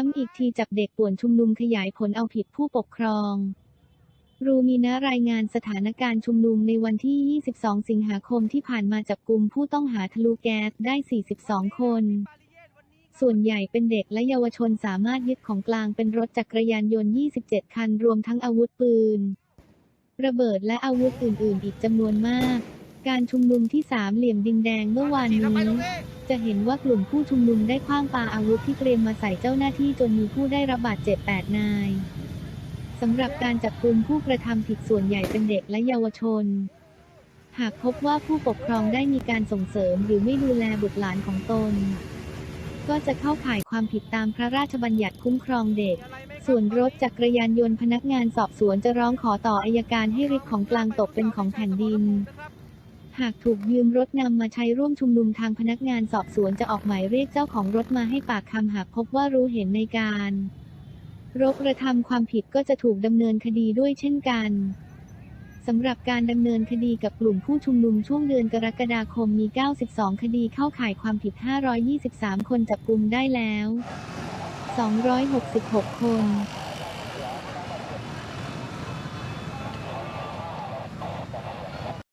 ย้ำอีกทีจับเด็กป่วนชุมนุมขยายผลเอาผิดผู้ปกครอง รูมีนะรายงานสถานการณ์ชุมนุมในวันที่ 22 สิงหาคมที่ผ่านมาจับกลุ่มผู้ต้องหาทะลุแก๊สได้ 42 คน ส่วนใหญ่เป็นเด็กและเยาวชนสามารถยึดของกลางเป็นรถจักรยานยนต์ 27 คัน รวมทั้งอาวุธปืน ระเบิดและอาวุธอื่น ๆ อีกจำนวนมาก การชุมนุมที่สามเหลี่ยมดินแดงเมื่อวานนี้ จะเห็นว่ากลุ่มผู้ชุมนุมได้คว้างปาอาวุธที่เตรียมมาใส่เจ้าหน้าที่จนมีผู้ได้รับบาดเจ็บ 8 นายสำหรับการจับกลุ่มผู้กระทำผิดส่วนใหญ่เป็นเด็กและเยาวชน หากพบว่าผู้ปกครองได้มีการส่งเสริมหรือไม่ดูแลบุตรหลานของตน ก็จะเข้าข่ายความผิดตามพระราชบัญญัติคุ้มครองเด็ก ส่วนรถจักรยานยนต์พนักงานสอบสวนจะร้องขอต่ออายการให้ริบของกลางตกเป็นของแผ่นดิน หากถูกยืมรถนำมาใช้ร่วมชุมนุมทางพนักงานสอบสวนจะออกหมายเรียกเจ้าของรถมาให้ปากคำหากพบว่ารู้เห็นในการรบกระทำความผิดก็จะถูกดำเนินคดีด้วยเช่นกันสำหรับการดำเนินคดีกับกลุ่มผู้ชุมนุมช่วงเดือนกรกฎาคมมี 92 คดีเข้าข่ายความผิด 523 คนจับกลุ่มได้แล้ว 266 คน